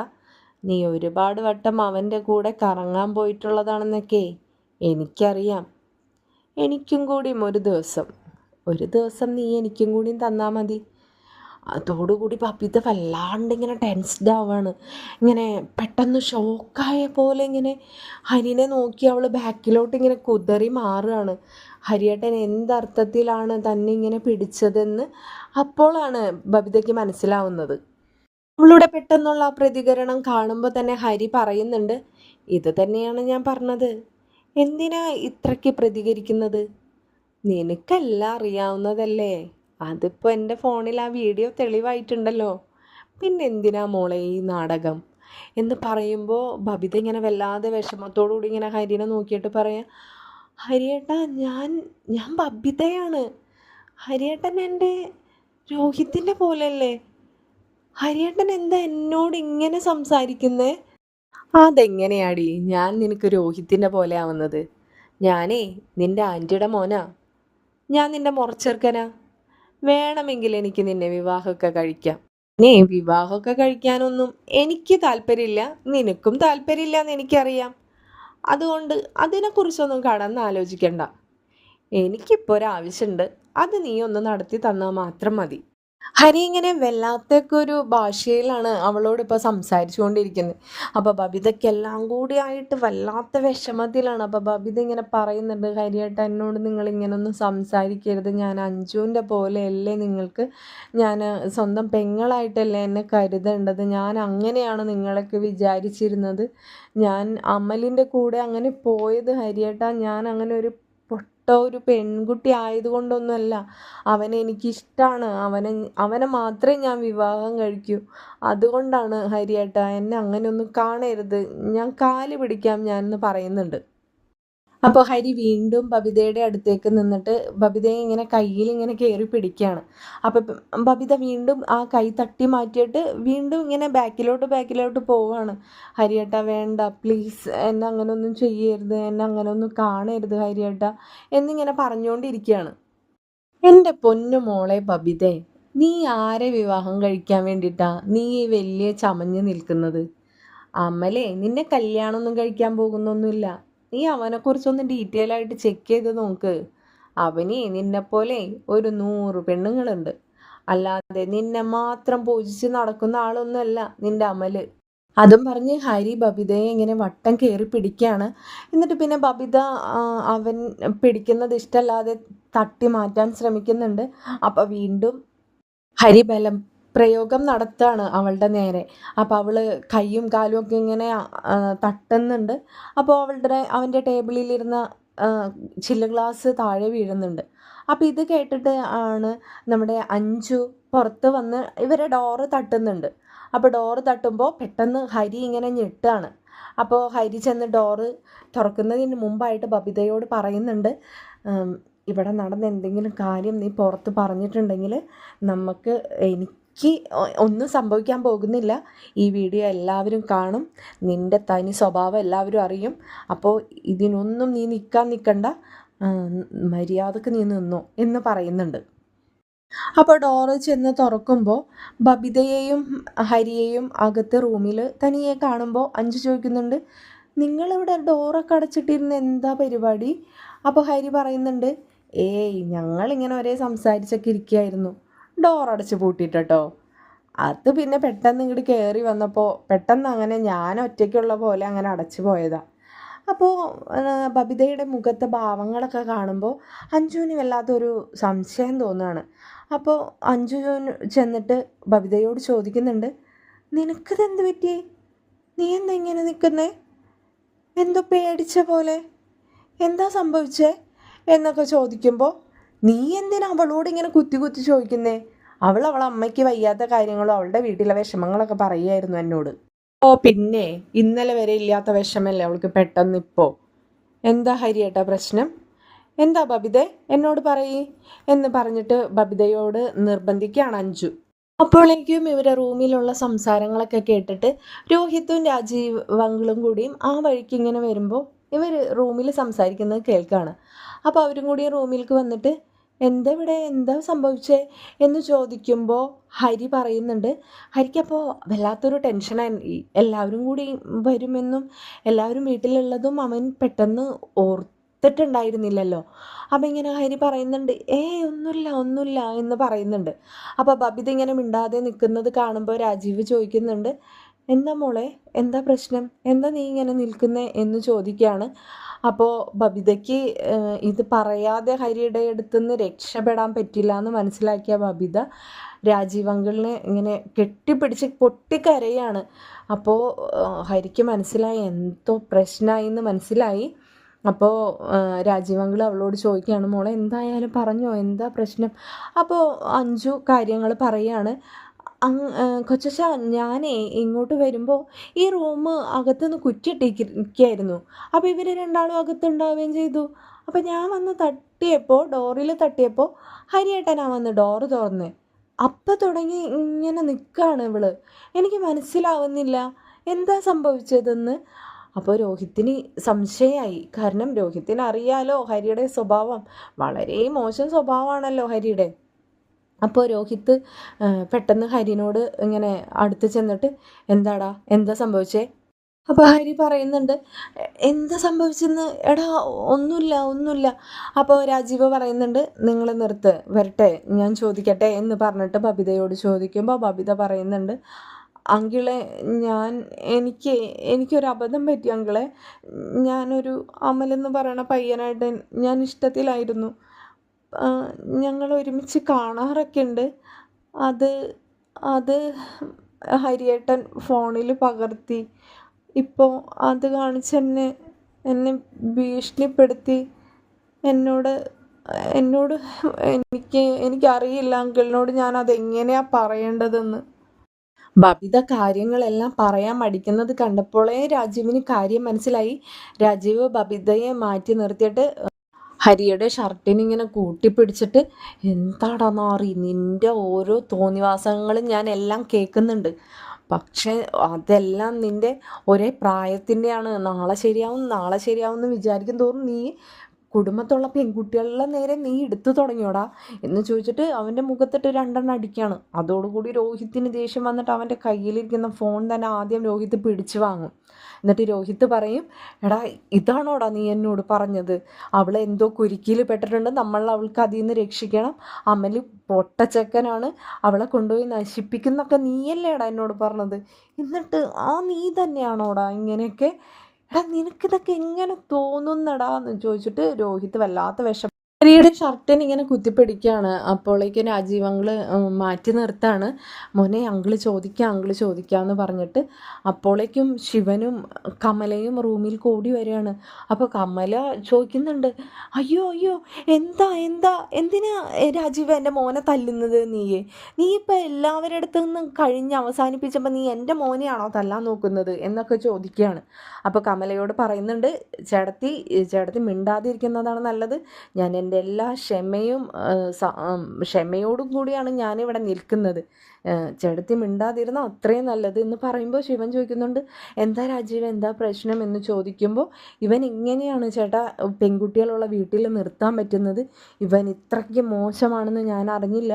നീ ഒരുപാട് വട്ടം അവന്റെ കൂടെ കറങ്ങാൻ പോയിട്ടുള്ളതാണെന്നൊക്കെ എനിക്കറിയാം. എനിക്കും കൂടിയും ഒരു ദിവസം. ഒരു ദിവസം നീ എനിക്കും കൂടിയും തന്നാൽ മതി. അതോടുകൂടി ബബിത വല്ലാണ്ട് ഇങ്ങനെ ടെൻസ്ഡ് ആവാണ്. ഇങ്ങനെ പെട്ടെന്ന് ഷോക്കായ പോലെ ഇങ്ങനെ ഹരിനെ നോക്കി അവൾ ബാക്കിലോട്ട് ഇങ്ങനെ കുതറി മാറുകയാണ്. ഹരിയേട്ടൻ എന്തർത്ഥത്തിലാണ് തന്നെ ഇങ്ങനെ പിടിച്ചതെന്ന് അപ്പോഴാണ് ബബിതയ്ക്ക് മനസ്സിലാവുന്നത്. അവളുടെ പെട്ടെന്നുള്ള പ്രതികരണം കാണുമ്പോൾ തന്നെ ഹരി പറയുന്നുണ്ട് ഇത് തന്നെയാണ് ഞാൻ പറഞ്ഞത്. എന്തിനാ ഇത്രയ്ക്ക് പ്രതികരിക്കുന്നത്? നിനക്കെല്ലാം അറിയാവുന്നതല്ലേ? അതിപ്പോൾ എന്റെ ഫോണിൽ ആ വീഡിയോ തെളിവായിട്ടുണ്ടല്ലോ. പിന്നെ എന്തിനാ മോളെ ഈ നാടകം? എന്ന് പറയുമ്പോൾ ബബിത ഇങ്ങനെ വല്ലാതെ വിഷമത്തോടു കൂടി ഇങ്ങനെ ഹരിനെ നോക്കിയിട്ട് പറയാം ഹരിയേട്ടാ ഞാൻ ഞാൻ ബബിതയാണ്. ഹരിയേട്ടൻ എന്റെ രോഹിത്തിന്റെ പോലെയല്ലേ? ഹരിയേട്ടൻ എന്താ എന്നോട് ഇങ്ങനെ സംസാരിക്കുന്നേ? അതെങ്ങനെയാടി? ഞാൻ നിനക്ക് രോഹിത്തിന്റെ പോലെ ആവുന്നത്. ഞാനേ നിന്റെ ആന്റിയുടെ മോനാ. ഞാൻ നിന്റെ മുറച്ചെറുക്കനാ. വേണമെങ്കിൽ എനിക്ക് നിന്നെ വിവാഹമൊക്കെ കഴിക്കാം. നീ വിവാഹമൊക്കെ കഴിക്കാനൊന്നും എനിക്ക് താല്പര്യമില്ല. നിനക്കും താല്പര്യമില്ല എന്ന് എനിക്കറിയാം. അതുകൊണ്ട് അതിനെക്കുറിച്ചൊന്നും കടന്ന് ആലോചിക്കണ്ട. എനിക്കിപ്പോൾ ഒരാവശ്യമുണ്ട് അത് നീ ഒന്ന് നടത്തി തന്നാൽ മാത്രം മതി. ഹരി ഇങ്ങനെ വല്ലാത്തൊക്കെ ഒരു ഭാഷയിലാണ് അവളോട് ഇപ്പോൾ സംസാരിച്ചു കൊണ്ടിരിക്കുന്നത് അപ്പോൾ ബബിതയ്ക്കെല്ലാം കൂടി ആയിട്ട് വല്ലാത്ത വിഷമത്തിലാണ്. അപ്പോൾ ബബിത ഇങ്ങനെ പറയുന്നുണ്ട് ഹരിയേട്ട എന്നോട് നിങ്ങൾ ഇങ്ങനെ ഒന്നും സംസാരിക്കരുത്. ഞാൻ അഞ്ജുവിന്റെ പോലെയല്ലേ നിങ്ങൾക്ക്. ഞാൻ സ്വന്തം പെങ്ങളായിട്ടല്ലേ എന്നെ കരുതേണ്ടത്. ഞാൻ അങ്ങനെയാണ് നിങ്ങളൊക്കെ വിചാരിച്ചിരുന്നത്. ഞാൻ അമലിന്റെ കൂടെ അങ്ങനെ പോയത് ഹരിയേട്ട. ഞാൻ അങ്ങനെ ഒരു പൊട്ട ഒരു പെൺകുട്ടി ആയതുകൊണ്ടൊന്നുമല്ല. അവനെ എനിക്കിഷ്ടമാണ് അവനെ അവനെ മാത്രമേ ഞാൻ വിവാഹം കഴിക്കൂ. അതുകൊണ്ടാണ് ഹരിയേട്ട എന്നെ അങ്ങനെയൊന്നും കാണരുത്. ഞാൻ കാൽ പിടിക്കാം ഞാൻ എന്ന് പറയുന്നുണ്ട്. അപ്പോൾ ഹരി വീണ്ടും ബബിതയുടെ അടുത്തേക്ക് നിന്നിട്ട് ബബിതയെ ഇങ്ങനെ കയ്യിൽ ഇങ്ങനെ കയറി പിടിക്കുകയാണ് അപ്പോൾ ബബിത വീണ്ടും ആ കൈ തട്ടി മാറ്റിയിട്ട് വീണ്ടും ഇങ്ങനെ ബാക്കിലോട്ട് ബാക്കിലോട്ട് പോവുകയാണ് ഹരിയേട്ട വേണ്ട പ്ലീസ് എന്നെ അങ്ങനെ ഒന്നും ചെയ്യരുത് എന്നെ അങ്ങനെ ഒന്നും കാണരുത് ഹരിയേട്ട എന്നിങ്ങനെ പറഞ്ഞുകൊണ്ടിരിക്കുകയാണ് എന്റെ പൊന്നു മോളെ ബബിതേ നീ ആരെ വിവാഹം കഴിക്കാൻ വേണ്ടിയിട്ടാ നീ ഈ വലിയ ചമഞ്ഞ് നിൽക്കുന്നത്? അമ്മലേ നിന്നെ കല്യാണമൊന്നും കഴിക്കാൻ പോകുന്നൊന്നുമില്ല. നീ അവനെക്കുറിച്ചൊന്ന് ഡീറ്റെയിൽ ആയിട്ട് ചെക്ക് ചെയ്ത് നോക്ക്. അവന് നിന്നെപ്പോലെ ഒരു നൂറ് പെണ്ണുങ്ങളുണ്ട്. അല്ലാതെ നിന്നെ മാത്രം പൂജിച്ച് നടക്കുന്ന ആളൊന്നുമല്ല നിന്റെ അമൽ. അതും പറഞ്ഞ് ഹരി ബബിതയെ ഇങ്ങനെ വട്ടം കയറി പിടിക്കുകയാണ്. എന്നിട്ട് പിന്നെ ബബിത അവൻ പിടിക്കുന്നത് ഇഷ്ടമല്ലാതെ തട്ടി മാറ്റാൻ ശ്രമിക്കുന്നുണ്ട്. അപ്പോൾ വീണ്ടും ഹരി ബലം പ്രയോഗം നടത്തുകയാണ് അവളുടെ നേരെ. അപ്പോൾ അവൾ കൈയും കാലും ഒക്കെ ഇങ്ങനെ തട്ടുന്നുണ്ട്. അപ്പോൾ അവളുടെ അവന്റെ ടേബിളിലിരുന്ന ചില്ല ഗ്ലാസ് താഴെ വീഴുന്നുണ്ട്. അപ്പോൾ ഇത് കേട്ടിട്ട് ആണ് നമ്മുടെ അഞ്ചു പുറത്ത് വന്ന് ഇവരെ ഡോറ് തട്ടുന്നുണ്ട്. അപ്പോൾ ഡോറ് തട്ടുമ്പോൾ പെട്ടെന്ന് ഹരി ഇങ്ങനെ ഞെട്ടാണ്. അപ്പോൾ ഹരി ചെന്ന് ഡോറ് തുറക്കുന്നതിന് മുമ്പായിട്ട് ബബിതയോട് പറയുന്നുണ്ട് ഇവിടെ നടന്ന എന്തെങ്കിലും കാര്യം നീ പുറത്ത് പറഞ്ഞിട്ടുണ്ടെങ്കിൽ നമുക്ക് എനിക്ക് ഒ- ഒന്നും സംഭവിക്കാൻ പോകുന്നില്ല. ഈ വീഡിയോ എല്ലാവരും കാണും. നിന്റെ തനി സ്വഭാവം എല്ലാവരും അറിയും. അപ്പോൾ ഇതിനൊന്നും നീ നിൽക്കാൻ നിൽക്കണ്ട മര്യാദയ്ക്ക് നീ നിന്നോ എന്ന് പറയുന്നുണ്ട്. അപ്പോൾ ഡോറ് ചെന്ന് തുറക്കുമ്പോൾ ബബിതയെയും ഹരിയെയും അകത്ത് റൂമിൽ തനിയെ കാണുമ്പോൾ അഞ്ചു ചോദിക്കുന്നുണ്ട് നിങ്ങളിവിടെ ഡോറൊക്കെ അടച്ചിട്ടിരുന്ന എന്താ പരിപാടി? അപ്പോൾ ഹരി പറയുന്നുണ്ട് ഏയ് ഞങ്ങളിങ്ങനെ ഒരേ സംസാരിച്ചൊക്കെ ഇരിക്കുകയായിരുന്നു ഡോർ അടച്ച് പൂട്ടിയിട്ടോ അത് പിന്നെ പെട്ടെന്ന് ഇങ്ങോട്ട് കയറി വന്നപ്പോൾ പെട്ടെന്ന് അങ്ങനെ ഞാൻ ഒറ്റയ്ക്കുള്ള പോലെ അങ്ങനെ അടച്ചു പോയതാ. അപ്പോൾ ബബിതയുടെ മുഖത്തെ ഭാവങ്ങളൊക്കെ കാണുമ്പോൾ അഞ്ജുവിന് വല്ലാത്തൊരു സംശയം തോന്നുകയാണ് അപ്പോൾ അഞ്ജു ചെന്നിട്ട് ബബിതയോട് ചോദിക്കുന്നുണ്ട് നിനക്കിതെന്ത് പറ്റി? നീ എന്താ ഇങ്ങനെ നിൽക്കുന്നേ എന്തോ പേടിച്ച പോലെ? എന്താ സംഭവിച്ചേ? എന്നൊക്കെ ചോദിക്കുമ്പോൾ നീ എന്തിനാ അവളോട് ഇങ്ങനെ കുത്തി കുത്തി ചോദിക്കുന്നേ? അവൾ അവളെ അമ്മയ്ക്ക് വയ്യാത്ത കാര്യങ്ങളും അവളുടെ വീട്ടിലെ വിഷമങ്ങളൊക്കെ പറയുമായിരുന്നു എന്നോട്. ഓ പിന്നെ ഇന്നലെ വരെ ഇല്ലാത്ത വിഷമല്ലേ അവൾക്ക് പെട്ടെന്ന് ഇപ്പോൾ എന്താ ഹരിയേട്ടാ പ്രശ്നം? എന്താ ബബിത എന്നോട് പറയ് എന്ന് പറഞ്ഞിട്ട് ബബിതയോട് നിർബന്ധിക്കുകയാണ് അഞ്ജു. അപ്പോഴേക്കും ഇവരെ റൂമിലുള്ള സംസാരങ്ങളൊക്കെ കേട്ടിട്ട് രോഹിത്തും രാജീവ് വങ്കളും കൂടിയും ആ വഴിക്ക് ഇങ്ങനെ വരുമ്പോൾ ഇവർ റൂമിൽ സംസാരിക്കുന്നത് കേൾക്കുകയാണ് അപ്പോൾ അവരും കൂടി റൂമിലേക്ക് വന്നിട്ട് എന്താ ഇവിടെ എന്താ സംഭവിച്ചേ? എന്ന് ചോദിക്കുമ്പോൾ ഹരി പറയുന്നുണ്ട്. ഹരിക്കപ്പോൾ വല്ലാത്തൊരു ടെൻഷനായി എല്ലാവരും കൂടി വരുമെന്നും എല്ലാവരും വീട്ടിലുള്ളതും അവൻ പെട്ടെന്ന് ഓർത്തിട്ടുണ്ടായിരുന്നില്ലല്ലോ. അപ്പം ഇങ്ങനെ ഹരി പറയുന്നുണ്ട് ഏ ഒന്നുമില്ല ഒന്നുമില്ല എന്ന് പറയുന്നുണ്ട്. അപ്പോൾ ബബിത ഇങ്ങനെ മിണ്ടാതെ നിൽക്കുന്നത് കാണുമ്പോൾ രാജീവ് ചോദിക്കുന്നുണ്ട് എന്താ മോളെ? എന്താ പ്രശ്നം? എന്താ നീ ഇങ്ങനെ നിൽക്കുന്നേ എന്ന് ചോദിക്കുകയാണ് അപ്പോൾ ബബിതയ്ക്ക് ഇത് പറയാതെ ഹരിയുടെ അടുത്തുനിന്ന് രക്ഷപ്പെടാൻ പറ്റില്ല എന്ന് മനസ്സിലാക്കിയ ബബിത രാജീവ് അങ്കിളിനെ ഇങ്ങനെ കെട്ടിപ്പിടിച്ച് പൊട്ടിക്കരയാണ്. അപ്പോൾ ഹരിക്ക് മനസ്സിലായി എന്തോ പ്രശ്നമായി എന്ന് മനസ്സിലായി. അപ്പോൾ രാജീവ് അങ്കിൾ അവളോട് ചോദിക്കുകയാണ് മോളെ എന്തായാലും പറഞ്ഞോ? എന്താ പ്രശ്നം? അപ്പോൾ അഞ്ചു കാര്യങ്ങൾ പറയാണ്. അങ് കൊച്ചച്ച ഞാനേ ഇങ്ങോട്ട് വരുമ്പോൾ ഈ റൂം അകത്തുനിന്ന് കുറ്റിയിട്ടിരിക്കുകയായിരുന്നു അപ്പോൾ ഇവർ രണ്ടാളും അകത്തുണ്ടാവുകയും ചെയ്തു. അപ്പോൾ ഞാൻ വന്ന് തട്ടിയപ്പോൾ ഡോറിൽ തട്ടിയപ്പോൾ ഹരിയേട്ടനാ വന്ന് ഡോറ് തുറന്ന്. അപ്പം തുടങ്ങി ഇങ്ങനെ നിൽക്കുകയാണ് ഇവൾ. എനിക്ക് മനസ്സിലാവുന്നില്ല. എന്താ സംഭവിച്ചതെന്ന്. അപ്പോൾ രോഹിത്തിന് സംശയമായി. കാരണം രോഹിത്തിന് അറിയാലോ ഹരിയുടെ സ്വഭാവം. വളരെ മോശം സ്വഭാവമാണല്ലോ ഹരിയുടെ. അപ്പോൾ രോഹിത്ത് പെട്ടെന്ന് ഹരിനോട് ഇങ്ങനെ അടുത്ത് ചെന്നിട്ട് എന്താടാ എന്താ സംഭവിച്ചേ? അപ്പോൾ ഹരി പറയുന്നുണ്ട് എന്താ സംഭവിച്ചെന്ന്? എടാ ഒന്നുമില്ല ഒന്നുമില്ല. അപ്പോൾ രാജീവ് പറയുന്നുണ്ട് നിങ്ങൾ നിർത്ത് വരട്ടെ ഞാൻ ചോദിക്കട്ടെ എന്ന് പറഞ്ഞിട്ട് ബബിതയോട് ചോദിക്കുമ്പോൾ ബബിത പറയുന്നുണ്ട് അങ്കിളെ ഞാൻ എനിക്ക് എനിക്കൊരു അബദ്ധം പറ്റി അങ്കിളെ. ഞാനൊരു അമലെന്ന് പറയണ പയ്യനായിട്ട് ഞാൻ ഇഷ്ടത്തിലായിരുന്നു. ഞങ്ങൾ ഒരുമിച്ച് കാണാറൊക്കെ ഉണ്ട് അത് അത് ഹരിയേട്ടൻ ഫോണിൽ പകർത്തി. ഇപ്പോൾ അത് കാണിച്ച് എന്നെ എന്നെ ഭീഷണിപ്പെടുത്തി. എന്നോട് എന്നോട് എനിക്ക് എനിക്കറിയില്ല അങ്കിളിനോട് ഞാൻ അതെങ്ങനെയാണ് പറയേണ്ടതെന്ന്. ബബിത കാര്യങ്ങളെല്ലാം പറയാൻ മടിക്കുന്നത് കണ്ടപ്പോഴേ രാജീവിന് കാര്യം മനസ്സിലായി. രാജീവ് ബബിതയെ മാറ്റി നിർത്തിയിട്ട് ഹരിയുടെ ഷർട്ടിന് ഇങ്ങനെ കൂട്ടിപ്പിടിച്ചിട്ട് എന്താടാ നാറി നിന്റെ ഓരോ തോന്നിവാസങ്ങളും ഞാൻ എല്ലാം കേൾക്കുന്നുണ്ട്. പക്ഷേ അതെല്ലാം നിന്റെ ഒരേ പ്രായത്തിന്റെയാണ്. നാളെ ശരിയാവും നാളെ ശരിയാവും എന്ന് വിചാരിക്കും തോറും നീ കുടുംബത്തുള്ള പെൺകുട്ടികളുടെ നേരെ നീ എടുത്തു തുടങ്ങിയോടാ എന്ന് ചോദിച്ചിട്ട് അവന്റെ മുഖത്തിട്ട് രണ്ടെണ്ണം അടിക്കുകയാണ് അതോടുകൂടി രോഹിത്തിന് ദേഷ്യം വന്നിട്ട് അവന്റെ കയ്യിലിരിക്കുന്ന ഫോൺ തന്നെ ആദ്യം രോഹിത്ത് പിടിച്ചു വാങ്ങും. എന്നിട്ട് രോഹിത്ത് പറയും എടാ ഇതാണോടാ നീ എന്നോട് പറഞ്ഞത്? അവളെ എന്തോ കുരുക്കിയിൽ പെട്ടിട്ടുണ്ട് നമ്മൾ അവൾക്ക് അതിൽ നിന്ന് രക്ഷിക്കണം. അമൽ പൊട്ടച്ചക്കനാണ് അവളെ കൊണ്ടുപോയി നശിപ്പിക്കുന്നൊക്കെ നീയല്ലേടാ എന്നോട് പറഞ്ഞത്? എന്നിട്ട് ആ നീ തന്നെയാണോടാ ഇങ്ങനെയൊക്കെ എടാ നിനക്കിതൊക്കെ എങ്ങനെ തോന്നുന്നടാ എന്ന് ചോദിച്ചിട്ട് രോഹിത് വല്ലാത്ത വിഷം ഹരിയുടെ ഷർട്ടിന് ഇങ്ങനെ കുത്തിപ്പിടിക്കുകയാണ് അപ്പോഴേക്കും രാജീവ് അങ്കിൾ മാറ്റി നിർത്താണ്. മോനെ അങ്കിൾ ചോദിക്കാം അങ്കിൾ ചോദിക്കാം എന്ന് പറഞ്ഞിട്ട് അപ്പോഴേക്കും ശിവനും കമലയും റൂമിൽ കൂടി വരികയാണ്. അപ്പോൾ കമല ചോദിക്കുന്നുണ്ട് അയ്യോ അയ്യോ എന്താ എന്താ എന്തിനാ രാജീവ് എന്റെ മോനെ തല്ലുന്നത് നീയെ? നീ ഇപ്പോൾ എല്ലാവരുടെ അടുത്തു നിന്നും കഴിഞ്ഞ് അവസാനിപ്പിച്ചപ്പോൾ നീ എന്റെ മോനെയാണോ തല്ലാൻ നോക്കുന്നത്? എന്നൊക്കെ ചോദിക്കുകയാണ്. അപ്പോൾ കമലയോട് പറയുന്നുണ്ട് ചേട്ടത്തി ചേട്ടത്തി മിണ്ടാതിരിക്കുന്നതാണ് നല്ലത്. ഞാൻ എന്റെ എല്ലാ ക്ഷമയും ക്ഷമയോടും കൂടിയാണ് ഞാനിവിടെ നിൽക്കുന്നത്. ചെടുത്തി മിണ്ടാതിരുന്ന അത്രയും നല്ലത് എന്ന് പറയുമ്പോൾ ശിവൻ ചോദിക്കുന്നുണ്ട് എന്താ രാജീവ് എന്താ പ്രശ്നം? എന്ന് ചോദിക്കുമ്പോൾ ഇവൻ ഇങ്ങനെയാണ് ചേട്ടാ പെൺകുട്ടികളുള്ള വീട്ടിൽ നിർത്താൻ പറ്റുന്നത്. ഇവൻ ഇത്രയ്ക്ക് മോശമാണെന്ന് ഞാൻ അറിഞ്ഞില്ല.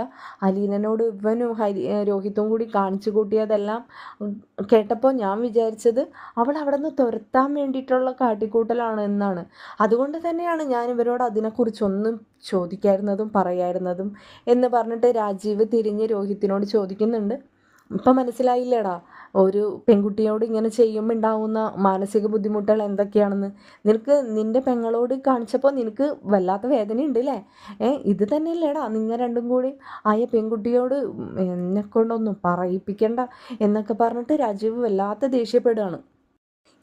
അലീനനോട് ഇവനും ഹരി രോഹിത്തും കൂടി കാണിച്ചു കൂട്ടിയതെല്ലാം കേട്ടപ്പോൾ ഞാൻ വിചാരിച്ചത് അവൾ അവിടെ നിന്ന് തുരത്താൻ വേണ്ടിയിട്ടുള്ള കാട്ടിക്കൂട്ടലാണ് എന്നാണ്. അതുകൊണ്ട് തന്നെയാണ് ഞാൻ ഇവരോട് അതിനെക്കുറിച്ചൊന്നും ചോദിക്കായിരുന്നതും പറയായിരുന്നതും എന്ന് പറഞ്ഞിട്ട് രാജീവ് തിരിഞ്ഞ് രോഹിത്തിനോട് ചോദിക്കുന്നുണ്ട്. ഇപ്പം മനസ്സിലായില്ലേടാ ഒരു പെൺകുട്ടിയോട് ഇങ്ങനെ ചെയ്യുമ്പോൾ ഉണ്ടാവുന്ന മാനസിക ബുദ്ധിമുട്ടുകൾ എന്തൊക്കെയാണെന്ന്. നിനക്ക് നിന്റെ പെങ്ങളോട് കാണിച്ചപ്പോൾ നിനക്ക് വല്ലാത്ത വേദനയുണ്ട് അല്ലേ ഏ ഇത് തന്നെയല്ലേടാ നിങ്ങൾ രണ്ടും കൂടി ആയ പെൺകുട്ടിയോട് എന്നെ കൊണ്ടൊന്നും പറയിപ്പിക്കണ്ട എന്നൊക്കെ പറഞ്ഞിട്ട് രാജീവ് വല്ലാത്ത ദേഷ്യപ്പെടുകയാണ്.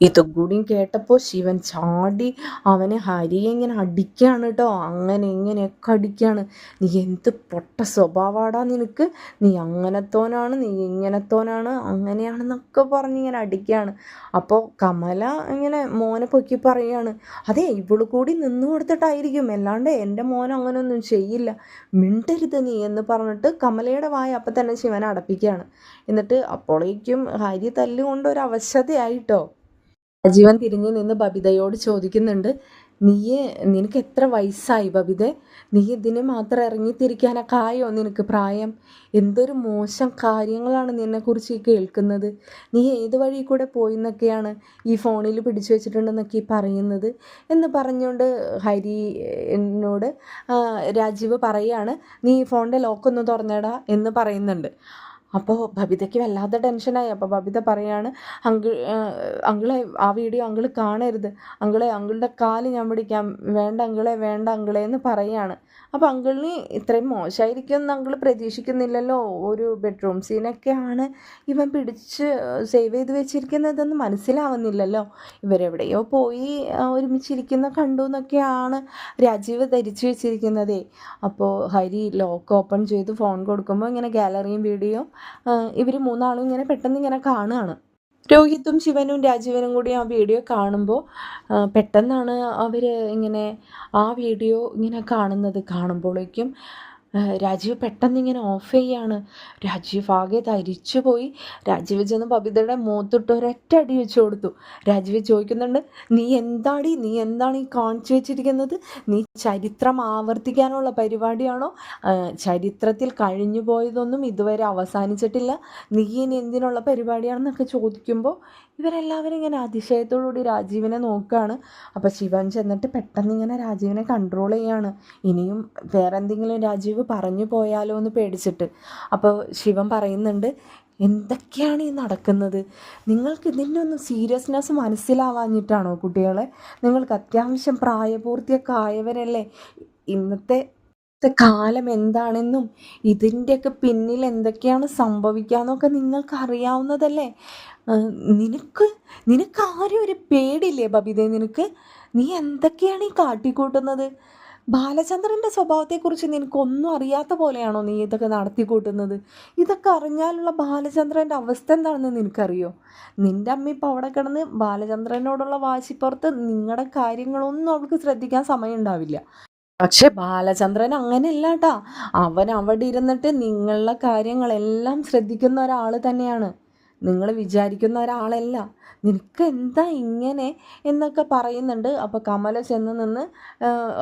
ഇതും കേട്ടപ്പോൾ ശിവൻ ചാടി അവനെ ഹരിയെ ഇങ്ങനെ അടിക്കുകയാണ് കേട്ടോ അങ്ങനെ ഇങ്ങനെയൊക്കെ അടിക്കുകയാണ് നീ എന്ത് പൊട്ട സ്വഭാവമാടാ നിനക്ക്. നീ അങ്ങനത്തോനാണ് നീ ഇങ്ങനത്തോനാണ് അങ്ങനെയാണെന്നൊക്കെ പറഞ്ഞ് ഇങ്ങനെ അടിക്കുകയാണ് അപ്പോൾ കമല ഇങ്ങനെ മോനെ പൊക്കി പറയുകയാണ് അതെ ഇവൾ കൂടി നിന്ന് കൊടുത്തിട്ടായിരിക്കും. അല്ലാണ്ട് എന്റെ മോൻ അങ്ങനെയൊന്നും ചെയ്യില്ല. മിണ്ടരുത് നീ എന്ന് പറഞ്ഞിട്ട് കമലയുടെ വായ അപ്പം തന്നെ ശിവനെ അടപ്പിക്കുകയാണ് എന്നിട്ട് അപ്പോഴേക്കും ഹരി തല്ലുകൊണ്ട് രാജീവൻ തിരിഞ്ഞു നിന്ന് ബബിതയോട് ചോദിക്കുന്നുണ്ട് നീയെ നിനക്ക് എത്ര വയസ്സായി ബബിത? നീ ഇതിന് മാത്രം ഇറങ്ങിത്തിരിക്കാനൊക്കെ ആയോ നിനക്ക് പ്രായം? എന്തൊരു മോശം കാര്യങ്ങളാണ് നിന്നെക്കുറിച്ച് കേൾക്കുന്നത്? നീ ഏത് വഴി കൂടെ പോയി എന്നൊക്കെയാണ് ഈ ഫോണിൽ പിടിച്ചു വെച്ചിട്ടുണ്ടെന്നൊക്കെ ഈ പറയുന്നത്? എന്ന് പറഞ്ഞുകൊണ്ട് ഹരി എന്നോട് രാജീവ് പറയാണ് നീ ഈ ഫോണിന്റെ ലോക്കൊന്ന് തുറന്നേടാ എന്ന് പറയുന്നുണ്ട്. അപ്പോൾ ബബിതയ്ക്ക് വല്ലാത്ത ടെൻഷനായി. അപ്പോൾ ബബിത പറയാണ് അങ്കിൾ അങ്കിളെ ആ വീഡിയോ അങ്കിൾ കാണരുത്. അങ്കിളെ അങ്കിളുടെ കാൽ ഞാൻ പിടിക്കാം. വേണ്ട അങ്കിളെ വേണ്ട അങ്കിളെ എന്ന് പറയാണ്. അപ്പോൾ അങ്കിളിന് ഇത്രയും മോശമായിരിക്കുമെന്ന് അങ്കിൾ പ്രതീക്ഷിക്കുന്നില്ലല്ലോ. ഒരു ബെഡ്റൂം സീനൊക്കെയാണ് ഇവൻ പിടിച്ച് സേവ് ചെയ്ത് വെച്ചിരിക്കുന്നതെന്ന് മനസ്സിലാവുന്നില്ലല്ലോ. ഇവരെവിടെയോ പോയി ഒരുമിച്ചിരിക്കുന്ന കണ്ടു എന്നൊക്കെയാണ് രാജീവ് ധരിച്ചു വെച്ചിരിക്കുന്നതേ. അപ്പോൾ ഹരി ലോക്ക് ഓപ്പൺ ചെയ്ത് ഫോൺ കൊടുക്കുമ്പോൾ ഇങ്ങനെ ഗാലറിയും വീഡിയോ ഇവർ മൂന്നാളും ഇങ്ങനെ പെട്ടെന്ന് ഇങ്ങനെ കാണുകയാണ്. രോഹിത്തും ശിവനും രാജീവനും കൂടി ആ വീഡിയോ കാണുമ്പോൾ പെട്ടെന്നാണ് അവർ ഇങ്ങനെ ആ വീഡിയോ ഇങ്ങനെ കാണുന്നത് കാണുമ്പോഴേക്കും രാജീവ് പെട്ടെന്ന് ഇങ്ങനെ ഓഫ് ചെയ്യാണ്. രാജീവ് ആകെ തരിച്ചു പോയി രാജീവ് ചെന്ന് ബബിതയുടെ മൂത്തിട്ട് ഒരൊറ്റ അടി വെച്ച് കൊടുത്തു. രാജീവ് ചോദിക്കുന്നുണ്ട് നീ എന്താടി? നീ എന്താണ് ഈ കാണിച്ചു വെച്ചിരിക്കുന്നത്? നീ ചരിത്രം ആവർത്തിക്കാനുള്ള പരിപാടിയാണോ? ചരിത്രത്തിൽ കഴിഞ്ഞു പോയതൊന്നും ഇതുവരെ അവസാനിച്ചിട്ടില്ല. നീ ഇനി എന്തിനുള്ള പരിപാടിയാണെന്നൊക്കെ ചോദിക്കുമ്പോൾ ഇവരെല്ലാവരും ഇങ്ങനെ അതിശയത്തോടുകൂടി രാജീവിനെ നോക്കുകയാണ് അപ്പോൾ ശിവൻ ചെന്നിട്ട് പെട്ടെന്ന് ഇങ്ങനെ രാജീവിനെ കൺട്രോൾ ചെയ്യാണ്. ഇനിയും വേറെ എന്തെങ്കിലും രാജീവ് പറഞ്ഞു പോയാലോ എന്ന് പേടിച്ചിട്ട്. അപ്പോൾ ശിവൻ പറയുന്നുണ്ട് എന്തൊക്കെയാണ് ഈ നടക്കുന്നത്? നിങ്ങൾക്ക് ഇതിന്റെ ഒന്നും സീരിയസ്നെസ് മനസ്സിലാവാഞ്ഞിട്ടാണോ കുട്ടികളെ? നിങ്ങൾക്ക് അത്യാവശ്യം പ്രായപൂർത്തിയൊക്കെ ആയവരല്ലേ? ഇന്നത്തെ കാലം എന്താണെന്നും ഇതിന്റെയൊക്കെ പിന്നിൽ എന്തൊക്കെയാണ് സംഭവിക്കുക എന്നൊക്കെ നിങ്ങൾക്ക് അറിയാവുന്നതല്ലേ? നിനക്ക് നിനക്ക് ആരും ഒരു പേടില്ലേ ബബിതേ? നിനക്ക് നീ എന്തൊക്കെയാണ് ഈ കാട്ടിക്കൂട്ടുന്നത്? ബാലചന്ദ്രന്റെ സ്വഭാവത്തെക്കുറിച്ച് നിനക്കൊന്നും അറിയാത്ത പോലെയാണോ നീ ഇതൊക്കെ നടത്തിക്കൂട്ടുന്നത്? ഇതൊക്കെ അറിഞ്ഞാലുള്ള ബാലചന്ദ്രന്റെ അവസ്ഥ എന്താണെന്ന് നിനക്കറിയോ? നിന്റെ അമ്മ ഇപ്പോൾ അവിടെ കിടന്ന് ബാലചന്ദ്രനോടുള്ള വാശിപ്പുറത്ത് നിങ്ങളുടെ കാര്യങ്ങളൊന്നും അവൾക്ക് ശ്രദ്ധിക്കാൻ സമയം ഉണ്ടാവില്ല പക്ഷെ ബാലചന്ദ്രൻ അങ്ങനെയല്ല കേട്ടാ അവൻ അവിടെ ഇരുന്നിട്ട് നിങ്ങളുടെ കാര്യങ്ങളെല്ലാം ശ്രദ്ധിക്കുന്ന ഒരാൾ തന്നെയാണ്. നിങ്ങൾ വിചാരിക്കുന്ന ഒരാളല്ല. നിനക്ക് എന്താ ഇങ്ങനെ എന്നൊക്കെ പറയുന്നുണ്ട്. അപ്പോൾ കമല ചെന്ന് നിന്ന്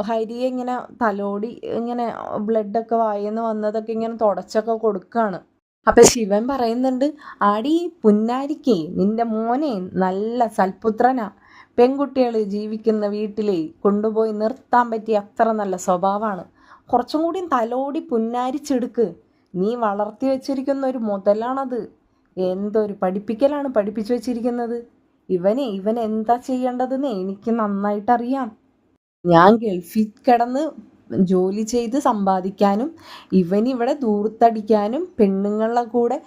ഹരിയെ ഇങ്ങനെ തലോടി ഇങ്ങനെ ബ്ലഡൊക്കെ വായന്ന് വന്നതൊക്കെ ഇങ്ങനെ തുടച്ചൊക്കെ കൊടുക്കുകയാണ് അപ്പം ശിവൻ പറയുന്നുണ്ട് ആടി പുന്നാരിക്കേ നിന്റെ മോനെ നല്ല സൽപുത്രനാ. പെൺകുട്ടികൾ ജീവിക്കുന്ന വീട്ടിലെ കൊണ്ടുപോയി നിർത്താൻ പറ്റിയ അത്ര നല്ല സ്വഭാവമാണ് കുറച്ചും കൂടി തലോടി പുന്നാരിച്ചെടുക്ക്. നീ വളർത്തി വെച്ചിരിക്കുന്ന ഒരു മുതലാണത്. എന്തൊരു പഠിപ്പിക്കലാണ് പഠിപ്പിച്ചു വച്ചിരിക്കുന്നത്? ഇവനെ ഇവൻ എന്താ ചെയ്യേണ്ടതെന്ന് എനിക്ക് നന്നായിട്ടറിയാം. ഞാൻ ഗൾഫിൽ കിടന്ന് ജോലി ചെയ്ത് സമ്പാദിക്കാനും ഇവനിവിടെ ദൂർത്തടിക്കാനും പെണ്ണുങ്ങളുടെ കൂടെ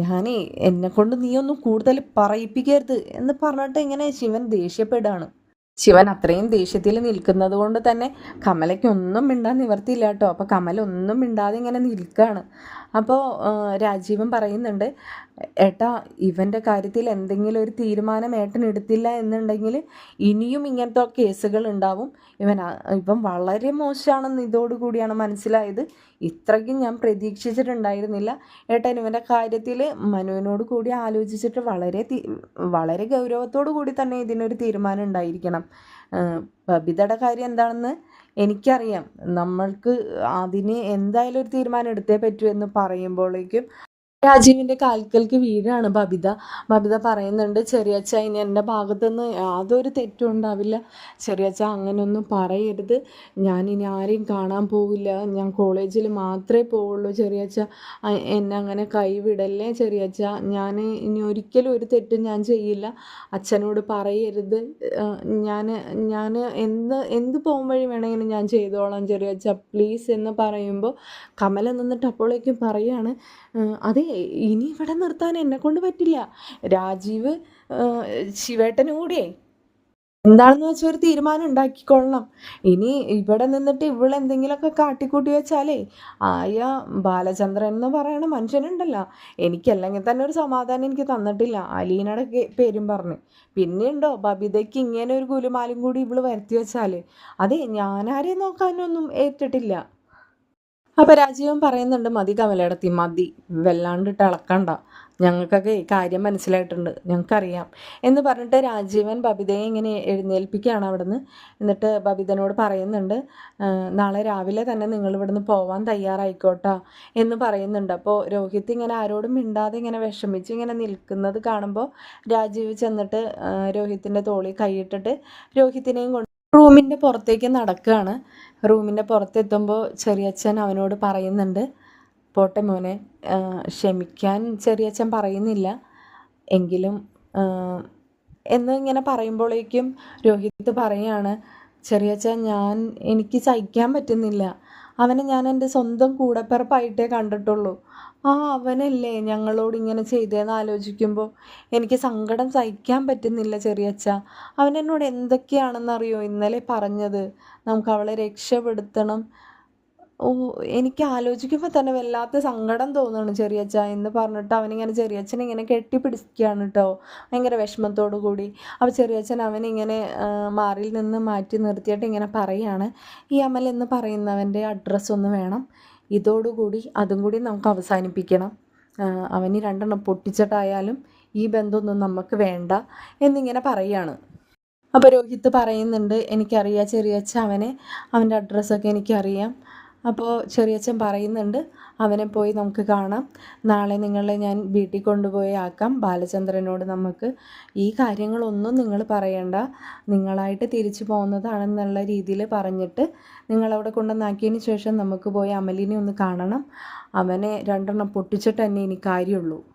ഞാൻ എന്നെ കൊണ്ട് നീ ഒന്നും കൂടുതൽ പറയിപ്പിക്കരുത് എന്ന് പറഞ്ഞിട്ട് ഇങ്ങനെ ശിവൻ ദേഷ്യപ്പെടുകയാണ്. ശിവൻ അത്രയും ദേഷ്യത്തിൽ നിൽക്കുന്നത് കൊണ്ട് തന്നെ കമലയ്ക്ക് ഒന്നും മിണ്ടാൻ നിവർത്തിയില്ല കേട്ടോ. അപ്പോൾ കമല ഒന്നും മിണ്ടാതെ ഇങ്ങനെ നിൽക്കുകയാണ്. അപ്പോൾ രാജീവൻ പറയുന്നുണ്ട് ഏട്ടാ ഇവന്റെ കാര്യത്തിൽ എന്തെങ്കിലും ഒരു തീരുമാനം ഏട്ടൻ എടുത്തില്ല എന്നുണ്ടെങ്കിൽ ഇനിയും ഇങ്ങനത്തെ കേസുകൾ ഉണ്ടാവും. ഇവൻ ഇവൻ വളരെ മോശമാണെന്ന് ഇതോടുകൂടിയാണ് മനസ്സിലായത്. ഇത്രയ്ക്കും ഞാൻ പ്രതീക്ഷിച്ചിട്ടുണ്ടായിരുന്നില്ല. ഏട്ടൻ ഇവന്റെ കാര്യത്തിൽ മനുവിനോട് കൂടി ആലോചിച്ചിട്ട് വളരെ വളരെ ഗൗരവത്തോടു കൂടി തന്നെ ഇതിനൊരു തീരുമാനം ഉണ്ടായിരിക്കണം. ബബിതയുടെ കാര്യം എന്താണെന്ന് എനിക്കറിയാം. നമ്മൾക്ക് അതിന് എന്തായാലും ഒരു തീരുമാനം എടുത്തേ പറ്റൂ എന്ന് പറയുമ്പോഴേക്കും രാജീവിന്റെ കാൽക്കൽക്ക് വീഴാണ് ബബിത. ബബിത പറയുന്നുണ്ട് ചെറിയ അച്ഛ ഇനി എന്റെ ഭാഗത്തുനിന്ന് യാതൊരു തെറ്റും ഉണ്ടാവില്ല. ചെറിയച്ഛ അങ്ങനെയൊന്നും പറയരുത്. ഞാൻ ഇനി ആരെയും കാണാൻ പോവില്ല. ഞാൻ കോളേജിൽ മാത്രമേ പോവുള്ളൂ അച്ഛ എന്നെ അങ്ങനെ കൈവിടല്ലേ ചെറിയ അച്ഛ ഞാൻ ഇനി ഒരിക്കലും ഒരു തെറ്റും ഞാൻ ചെയ്യില്ല. അച്ഛനോട് പറയരുത്. ഞാൻ ഞാൻ എന്ത് എന്ത് പോകും വഴി വേണമെങ്കിലും ഞാൻ ചെയ്തോളാം ചെറിയച്ഛ. പ്ലീസ് എന്ന് പറയുമ്പോൾ കമല നിന്നിട്ട് അപ്പോഴേക്കും പറയാണ് "ഏഹ് അതെ ഇനി ഇവിടെ നിർത്താൻ എന്നെ കൊണ്ട് പറ്റില്ല. രാജീവ് ശിവേട്ടനും കൂടിയേ എന്താണെന്ന് വെച്ചാൽ ഒരു തീരുമാനം ഉണ്ടാക്കിക്കൊള്ളണം. ഇനി ഇവിടെ നിന്നിട്ട് ഇവളെന്തെങ്കിലുമൊക്കെ കാട്ടിക്കൂട്ടി വെച്ചാലേ ആയ ബാലചന്ദ്രൻ എന്ന് പറയണ മനുഷ്യനുണ്ടല്ലോ. എനിക്കല്ലെങ്കിൽ തന്നെ ഒരു സമാധാനം എനിക്ക് തന്നിട്ടില്ല. അലീനയുടെ പേരും പറഞ്ഞ്. പിന്നെയുണ്ടോ ബബിതയ്ക്ക് ഇങ്ങനെ ഒരു കുലുമാലും കൂടി ഇവൾ വരുത്തി വെച്ചാൽ അതെ ഞാനാരെയും നോക്കാനൊന്നും ഏറ്റിട്ടില്ല. അപ്പം രാജീവൻ പറയുന്നുണ്ട് മതി കമലയിടത്തി മതി. വല്ലാണ്ടിട്ട് ഇളക്കണ്ട ഞങ്ങൾക്കൊക്കെ ഈ കാര്യം മനസ്സിലായിട്ടുണ്ട്. ഞങ്ങൾക്കറിയാം. എന്ന് പറഞ്ഞിട്ട് രാജീവൻ ബബിതയെ ഇങ്ങനെ എഴുന്നേൽപ്പിക്കുകയാണ് അവിടുന്ന്. എന്നിട്ട് ബബിതനോട് പറയുന്നുണ്ട് നാളെ രാവിലെ തന്നെ നിങ്ങൾ ഇവിടുന്ന് പോവാൻ തയ്യാറായിക്കോട്ടോ. എന്ന് പറയുന്നുണ്ട്. അപ്പോൾ രോഹിത് ഇങ്ങനെ ആരോടും മിണ്ടാതെ ഇങ്ങനെ വിഷമിച്ച് ഇങ്ങനെ നിൽക്കുന്നത് കാണുമ്പോൾ രാജീവ് ചെന്നിട്ട് രോഹിത്തിന്റെ തോളിൽ കൈയിട്ടിട്ട് രോഹിത്തിനെയും കൊണ്ട് റൂമിന്റെ പുറത്തേക്ക് നടക്കുകയാണ്. റൂമിന്റെ പുറത്തെത്തുമ്പോൾ ചെറിയച്ഛൻ അവനോട് പറയുന്നുണ്ട് പോട്ടെ മോനെ ക്ഷമിക്കാൻ ചെറിയച്ഛൻ പറയുന്നില്ല. എങ്കിലും എന്ന് ഇങ്ങനെ പറയുമ്പോഴേക്കും രോഹിത് പറയാണ് ചെറിയച്ഛൻ ഞാൻ എനിക്ക് സഹിക്കാൻ പറ്റുന്നില്ല. അവനെ ഞാൻ എന്റെ സ്വന്തം കൂടപ്പിറപ്പായിട്ടേ കണ്ടിട്ടുള്ളൂ. ആ അവനല്ലേ ഞങ്ങളോട് ഇങ്ങനെ ചെയ്തതെന്ന് ആലോചിക്കുമ്പോൾ എനിക്ക് സങ്കടം സഹിക്കാൻ പറ്റുന്നില്ല ചെറിയച്ഛ അവൻ എന്നോട് എന്തൊക്കെയാണെന്നറിയോ ഇന്നലെ പറഞ്ഞത്? നമുക്ക് അവളെ രക്ഷപ്പെടുത്തണം. ഓ എനിക്ക് ആലോചിക്കുമ്പോൾ തന്നെ വല്ലാത്ത സങ്കടം തോന്നുന്നു ചെറിയച്ഛ എന്ന് പറഞ്ഞിട്ട് അവനിങ്ങനെ ചെറിയച്ഛനെ ഇങ്ങനെ കെട്ടിപ്പിടിക്കുകയാണ് കേട്ടോ ഭയങ്കര വിഷമത്തോടു കൂടി. അപ്പോൾ ചെറിയച്ഛൻ അവനിങ്ങനെ മാറിൽ നിന്ന് മാറ്റി നിർത്തിയിട്ട് ഇങ്ങനെ പറയുകയാണ് ഈ അമൽ എന്ന് പറയുന്നവന്റെ അഡ്രസ്സൊന്ന് വേണം. ഇതോടുകൂടി അതും കൂടി നമുക്ക് അവസാനിപ്പിക്കണം. അവന് രണ്ടെണ്ണം പൊട്ടിച്ചിട്ടായാലും ഈ ബന്ധമൊന്നും നമുക്ക് വേണ്ട എന്നിങ്ങനെ പറയാണ്. അപ്പോൾ രോഹിത്ത് പറയുന്നുണ്ട് എനിക്കറിയാം ചെറിയച്ഛ അവനെ അവന്റെ അഡ്രസ്സൊക്കെ എനിക്കറിയാം. അപ്പോൾ ചെറിയച്ഛൻ പറയുന്നുണ്ട് അവനെ പോയി നമുക്ക് കാണാം. നാളെ നിങ്ങളെ ഞാൻ വീട്ടിൽ കൊണ്ടുപോയി ആക്കാം. ബാലചന്ദ്രനോട് നമുക്ക് ഈ കാര്യങ്ങളൊന്നും നിങ്ങൾ പറയണ്ട. നിങ്ങളായിട്ട് തിരിച്ചു പോകുന്നതാണെന്നുള്ള രീതിയിൽ പറഞ്ഞിട്ട് നിങ്ങളവിടെ കൊണ്ടുവന്നാക്കിയതിന് ശേഷം നമുക്ക് പോയി അമലിനെ ഒന്ന് കാണണം. അവനെ രണ്ടെണ്ണം പൊട്ടിച്ചിട്ട് തന്നെ ഇനി കാര്യമുള്ളൂ.